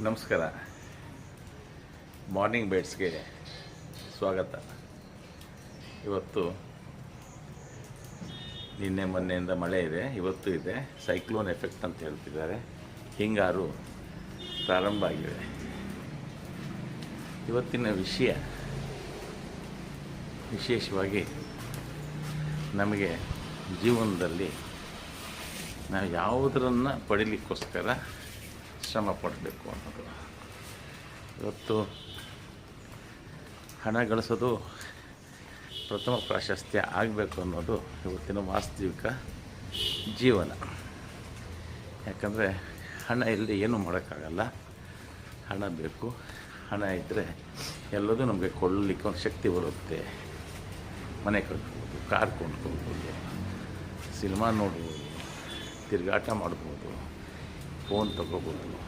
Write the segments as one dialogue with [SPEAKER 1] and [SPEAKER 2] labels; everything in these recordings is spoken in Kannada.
[SPEAKER 1] ನಮಸ್ಕಾರ. ಮಾರ್ನಿಂಗ್ ಬೇಡ್ಸ್ಗೆ ಸ್ವಾಗತ. ಇವತ್ತು ನಿನ್ನೆ ಮೊನ್ನೆಯಿಂದ ಮಳೆ ಇದೆ, ಇವತ್ತು ಇದೆ ಸೈಕ್ಲೋನ್ ಎಫೆಕ್ಟ್ ಅಂತ ಹೇಳ್ತಿದ್ದಾರೆ. ಹಿಂಗಾರು ಪ್ರಾರಂಭ ಆಗಿದೆ. ಇವತ್ತಿನ ವಿಷಯ ವಿಶೇಷವಾಗಿ ನಮಗೆ ಜೀವನದಲ್ಲಿ ನಾವು ಯಾವುದರನ್ನು ಪಡಿಲಿಕ್ಕೋಸ್ಕರ ಶ್ರಮ ಪಡಬೇಕು ಅನ್ನೋದು. ಇವತ್ತು ಹಣ ಗಳಿಸೋದು ಪ್ರಥಮ ಪ್ರಾಶಸ್ತ್ಯ ಆಗಬೇಕು ಅನ್ನೋದು ಇವತ್ತಿನ ವಾಸ್ತವಿಕ ಜೀವನ. ಯಾಕಂದರೆ ಹಣ ಇಲ್ಲದೆ ಏನೂ ಮಾಡೋಕ್ಕಾಗಲ್ಲ. ಹಣ ಬೇಕು. ಹಣ ಇದ್ದರೆ ಎಲ್ಲದೂ ನಮಗೆ ಕೊಳ್ಳಲಿಕ್ಕೆ ಒಂದು ಶಕ್ತಿ ಬರುತ್ತೆ. ಮನೆ ಕಟ್ಬೋದು, ಕಾರ್ ಕೊಂಡ್ಕೊಬೋದು, ಸಿನಿಮಾ ನೋಡ್ಬೋದು, ತಿರುಗಾಟ ಮಾಡ್ಬೋದು. ಫೋನ್ ತಗೋಬೋದು.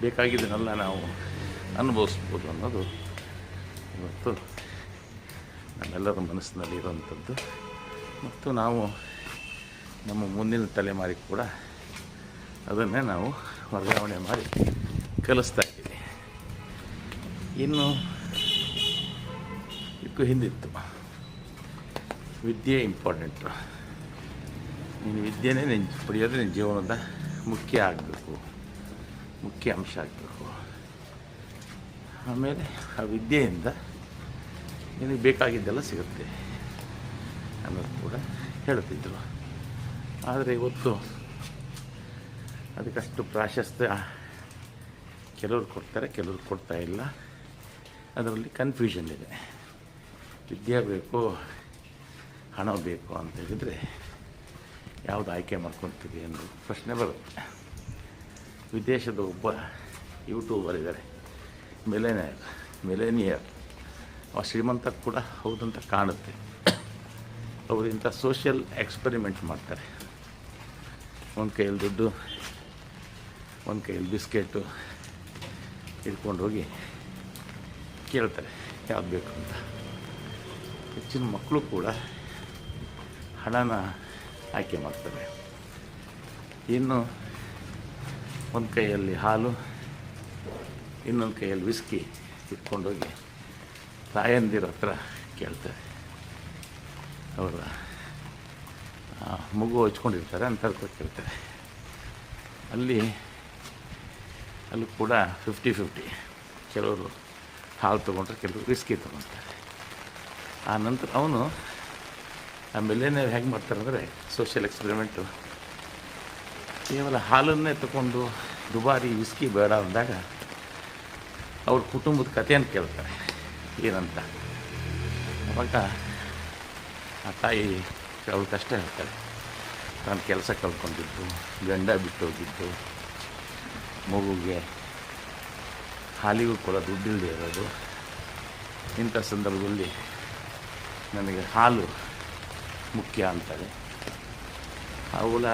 [SPEAKER 1] ಬೇಕಾಗಿದ್ದನ್ನೆಲ್ಲ ನಾವು ಅನುಭವಿಸ್ಬೋದು ಅನ್ನೋದು ಇವತ್ತು ನಮ್ಮೆಲ್ಲರ ಮನಸ್ಸಿನಲ್ಲಿ ಇರುವಂಥದ್ದು ಮತ್ತು ನಾವು ನಮ್ಮ ಮುಂದಿನ ತಲೆಮಾರಿಗೆ ಕೂಡ ಅದನ್ನೇ ನಾವು ವರ್ಗಾವಣೆ ಮಾಡಿ ಕಲಿಸ್ತಾ ಇದ್ದೀವಿ. ಇನ್ನು ಇದಕ್ಕೂ ಹಿಂದಿತ್ತು. ವಿದ್ಯೆ ಇಂಪಾರ್ಟೆಂಟು ನೀನು ವಿದ್ಯೆನೇ ನಿನ್ನ ಪಡೆಯೋದು ನಿನ್ನ ಜೀವನದ ಮುಖ್ಯ ಆಗಬೇಕು, ಮುಖ್ಯ ಅಂಶ ಆಗಬೇಕು. ಆಮೇಲೆ ಆ ವಿದ್ಯೆಯಿಂದ ನಿನಗೆ ಬೇಕಾಗಿದ್ದೆಲ್ಲ ಸಿಗುತ್ತೆ ಅನ್ನೋದು ಕೂಡ ಹೇಳ್ತಿದ್ರು ಆದರೆ ಇವತ್ತು ಅದಕ್ಕಷ್ಟು ಪ್ರಾಶಸ್ತ್ಯ ಕೆಲವರು ಕೊಡ್ತಾರೆ, ಕೆಲವರು ಕೊಡ್ತಾ ಇಲ್ಲ. ಅದರಲ್ಲಿ ಕನ್ಫ್ಯೂಷನ್ ಇದೆ. ವಿದ್ಯೆ ಬೇಕು, ಹಣ ಬೇಕು ಅಂತ ಹೇಳಿದರೆ ಯಾವುದು ಆಯ್ಕೆ ಮಾಡ್ಕೊತೀವಿ ಅನ್ನೋ ಪ್ರಶ್ನೆ ಬರುತ್ತೆ. ವಿದೇಶದ ಒಬ್ಬ ಯೂಟ್ಯೂಬರ್ ಇದ್ದಾರೆ. ಮಿಲೇನಿಯರ್ ಮಿಲೇನಿಯರ್ ಆ ಶ್ರೀಮಂತ ಕೂಡ ಹೌದಂತ ಕಾಣುತ್ತೆ. ಅವರು ಇಂಥ ಸೋಷಿಯಲ್ ಎಕ್ಸ್ಪೆರಿಮೆಂಟ್ ಮಾಡ್ತಾರೆ. ಒಂದು ಕೈಯಲ್ಲಿ ದುಡ್ಡು, ಒಂದು ಕೈಯಲ್ಲಿ ಬಿಸ್ಕೆಟು ಹಿಡ್ಕೊಂಡು ಹೋಗಿ ಕೇಳ್ತಾರೆ, ಯಾವ್ದು ಬೇಕು ಅಂತ. ಹೆಚ್ಚಿನ ಮಕ್ಕಳು ಕೂಡ ಹಣನ ಆಯ್ಕೆ ಮಾಡ್ತಾರೆ. ಇನ್ನು ಒಂದು ಕೈಯಲ್ಲಿ ಹಾಲು, ಇನ್ನೊಂದು ಕೈಯಲ್ಲಿ ವಿಸ್ಕಿ ಇಟ್ಕೊಂಡೋಗಿ ತಾಯಂದಿರ ಹತ್ರ ಕೇಳ್ತಾರೆ. ಅವರ ಮಗು ಹಚ್ಕೊಂಡಿರ್ತಾರೆ ಅಂತ ಕೇಳ್ತಾರೆ. ಅಲ್ಲಿ ಅಲ್ಲಿ ಕೂಡ ಫಿಫ್ಟಿ ಫಿಫ್ಟಿ ಕೆಲವರು ಹಾಲು ತೊಗೊಂಡ್ರೆ ಕೆಲವರು ವಿಸ್ಕಿ ತೊಗೊತಾರೆ. ಆ ನಂತರ ಅವನು ಆ ಮಿಲೇನಿಯರ್ ಹೆಂಗೆ ಮಾಡ್ತಾರೆ ಅಂದರೆ ಸೋಷಿಯಲ್ ಎಕ್ಸ್ಪೆರಿಮೆಂಟು ಕೇವಲ ಹಾಲನ್ನೇ ತಗೊಂಡು ದುಬಾರಿ ವಿಸ್ಕಿ ಬೇಡ ಅಂದಾಗ ಅವ್ರ ಕುಟುಂಬದ ಕಥೆಯನ್ನು ಕೇಳ್ತಾರೆ. ಏನಂತ? ಅವಾಗ ಆ ತಾಯಿ ಅವ್ರ ಕಷ್ಟ ಹೇಳ್ತಾರೆ ನಾನು ಕೆಲಸ ಕಳ್ಕೊಂಡಿದ್ದು, ಗಂಡ ಬಿಟ್ಟೋಗಿದ್ದು ಮಗುಗೆ ಹಾಲಿಗೂ ಕೂಡ ದುಡ್ಡಿಲ್ಲದೆ ಇರೋದು. ಇಂಥ ಸಂದರ್ಭದಲ್ಲಿ ನನಗೆ ಹಾಲು ಮುಖ್ಯ ಅಂತಾರೆ ಅವುಗಳ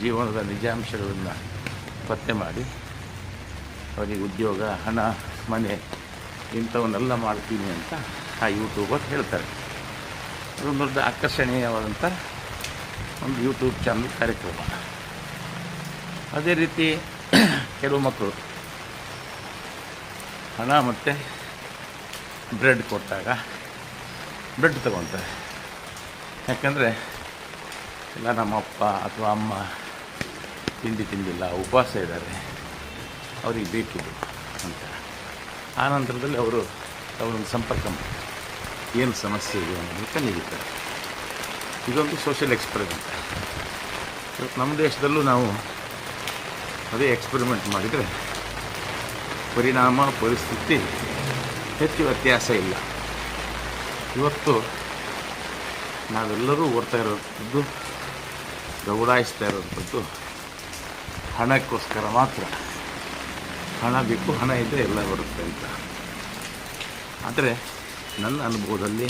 [SPEAKER 1] ಜೀವನದ ನಿಜಾಂಶಗಳನ್ನು ಪತ್ತೆ ಮಾಡಿ, ಅವರಿಗೆ ಉದ್ಯೋಗ, ಹಣ, ಮನೆ ಇಂಥವನ್ನೆಲ್ಲ ಮಾಡ್ತೀನಿ ಅಂತ ಆ ಯೂಟ್ಯೂಬರ್ ಹೇಳ್ತಾರೆ. ಅದೊಂದು ದೊಡ್ಡ ಆಕರ್ಷಣೀಯವಾದಂಥ ಒಂದು ಯೂಟ್ಯೂಬ್ ಚಾನಲ್ ಕಾರ್ಯಕ್ರಮ. ಅದೇ ರೀತಿ ಕೆಲವು ಮಕ್ಕಳು ಹಣ ಮತ್ತು ಬ್ರೆಡ್ ಕೊಟ್ಟಾಗ ಬ್ರೆಡ್ ತಗೊತಾರೆ ಯಾಕಂದರೆ ಇಲ್ಲ ನಮ್ಮಪ್ಪ ಅಥವಾ ಅಮ್ಮ ತಿಂಡಿ ತಿಂದಿಲ್ಲ, ಉಪವಾಸ ಇದ್ದಾರೆ. ಅವ್ರಿಗೆ ಬೇಕಿದ್ದು ಅಂತ. ಆ ನಂತರದಲ್ಲಿ ಅವರು ಅವರನ್ನು ಸಂಪರ್ಕ ಮಾಡಿ ಏನು ಸಮಸ್ಯೆ ಇದೆ ಅನ್ನೋದು ಕಲಿಯುತ್ತಾರೆ ಇದೊಂದು ಸೋಷಿಯಲ್ ಎಕ್ಸ್ಪೆರಿಮೆಂಟ್ ಇವತ್ತು ನಮ್ಮ ದೇಶದಲ್ಲೂ ನಾವು ಅದೇ ಎಕ್ಸ್ಪೆರಿಮೆಂಟ್ ಮಾಡಿದರೆ ಪರಿಣಾಮ, ಪರಿಸ್ಥಿತಿ ಹೆಚ್ಚು ವ್ಯತ್ಯಾಸ ಇಲ್ಲ. ಇವತ್ತು ನಾವೆಲ್ಲರೂ ಓಡ್ತಾ ಇರೋಂಥದ್ದು ದೌಡಾಯಿಸ್ತಾ ಇರೋಂಥದ್ದು, ಹಣಕ್ಕೋಸ್ಕರ ಮಾತ್ರ. ಹಣ ಬೇಕು, ಹಣ ಇದ್ದರೆ ಎಲ್ಲ ಬರುತ್ತೆ ಅಂತ. ಆದರೆ ನನ್ನ ಅನುಭವದಲ್ಲಿ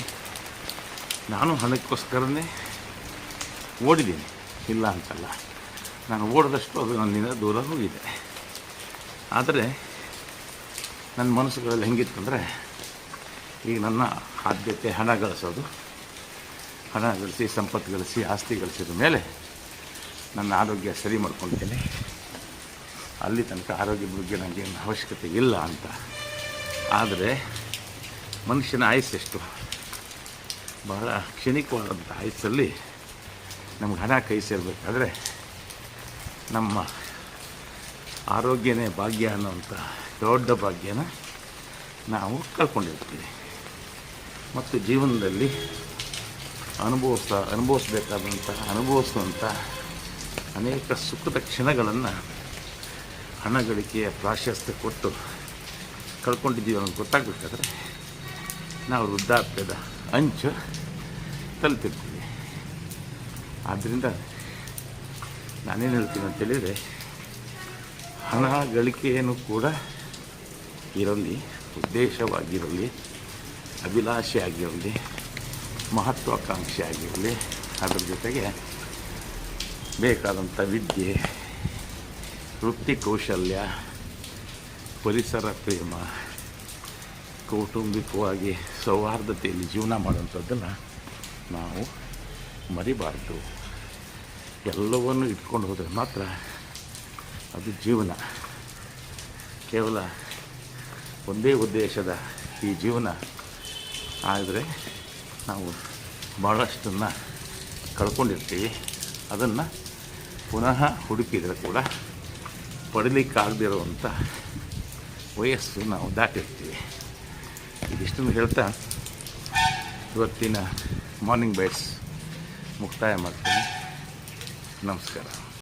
[SPEAKER 1] ನಾನು ಹಣಕ್ಕೋಸ್ಕರನೇ ಓಡಿದ್ದೀನಿ. ಇಲ್ಲ ಅಂತಲ್ಲ. ನಾನು ಓಡಿದಷ್ಟು ಅದು ನನ್ನಿಂದ ದೂರ ಹೋಗಿದೆ. ಆದರೆ ನನ್ನ ಮನಸ್ಸುಗಳಲ್ಲಿ ಹೆಂಗಿತ್ತಂದರೆ ಈಗ ನನ್ನ ಆದ್ಯತೆ ಹಣ ಗಳಿಸೋದು. ಹಣ ಗಳಿಸಿ, ಸಂಪತ್ತು ಗಳಿಸಿ, ಆಸ್ತಿ ಗಳಿಸಿದ ಮೇಲೆ ನನ್ನ ಆರೋಗ್ಯ ಸರಿ ಮಾಡ್ಕೊಳ್ತೇನೆ. ಅಲ್ಲಿ ತನಕ ಆರೋಗ್ಯ ಬಗ್ಗೆ ನನಗೇನು ಅವಶ್ಯಕತೆ ಇಲ್ಲ ಅಂತ. ಆದರೆ ಮನುಷ್ಯನ ಆಯಸ್ಸೆಷ್ಟು ಬಹಳ ಕ್ಷಣಿಕವಾದಂಥ ಆಯಸ್ಸಲ್ಲಿ ನಮ್ಗೆ ಹಣ ಕೈ ಸೇರಬೇಕಾದ್ರೆ ನಮ್ಮ ಆರೋಗ್ಯನೇ ಭಾಗ್ಯ ಅನ್ನೋಂಥ ದೊಡ್ಡ ಭಾಗ್ಯನ ನಾವು ಕಳ್ಕೊಂಡಿರ್ತೀವಿ. ಮತ್ತು ಜೀವನದಲ್ಲಿ ಅನುಭವಿಸ ಅನುಭವಿಸ್ಬೇಕಾದಂಥ, ಅನುಭವಿಸುವಂಥ ಅನೇಕ ಸುಖದ ಕ್ಷಣಗಳನ್ನು ಹಣ ಗಳಿಕೆಯ ಪ್ರಾಶಸ್ತ್ಯ ಕೊಟ್ಟು ಕಳ್ಕೊಂಡಿದ್ದೀವಿ ಅನ್ನೋದು ಗೊತ್ತಾಗಬೇಕಾದ್ರೆ ನಾವು ವೃದ್ಧಾಪ್ಯದ ಅಂಚು ತಲುಪಿರ್ತೀವಿ. ಆದ್ದರಿಂದ ನಾನೇನು ಹೇಳ್ತೀನಿ ಅಂತ ಹೇಳಿದರೆ, ಹಣ, ಗಳಿಕೆಯನ್ನು ಕೂಡ ಇರಲಿ, ಉದ್ದೇಶವಾಗಿರಲಿ, ಅಭಿಲಾಷೆ ಆಗಿರಲಿ ಮಹತ್ವಾಕಾಂಕ್ಷೆ ಆಗಿರಲಿ, ಅದರ ಜೊತೆಗೆ ಬೇಕಾದಂಥ ವಿದ್ಯೆ, ವೃತ್ತಿ ಕೌಶಲ್ಯ, ಪರಿಸರ ಪ್ರೇಮ, ಕೌಟುಂಬಿಕವಾಗಿ ಸೌಹಾರ್ದತೆಯಲ್ಲಿ ಜೀವನ ಮಾಡುವಂಥದ್ದನ್ನು ನಾವು ಮರಿಬಾರ್ದು. ಎಲ್ಲವನ್ನು ಇಟ್ಕೊಂಡು ಹೋದರೆ ಮಾತ್ರ ಅದು ಜೀವನ. ಕೇವಲ ಒಂದೇ ಉದ್ದೇಶದ ಈ ಜೀವನ. ಆದರೆ ನಾವು ಭಾಳಷ್ಟನ್ನು ಕಳ್ಕೊಂಡಿರ್ತೀವಿ. ಅದನ್ನು ಪುನಃ ಹುಡುಕಿದರೆ ಕೂಡ ಪಡೀಲಿಕ್ಕಾಗದಿರುವಂಥ ವಯಸ್ಸು ನಾವು ದಾಟಿರ್ತೀವಿ. ಇದಿಷ್ಟನ್ನು ಹೇಳ್ತಾ ಇವತ್ತಿನ ಮಾರ್ನಿಂಗ್ ಬೈಟ್ಸ್ ಮುಕ್ತಾಯ ಮಾಡ್ತೀನಿ. ನಮಸ್ಕಾರ.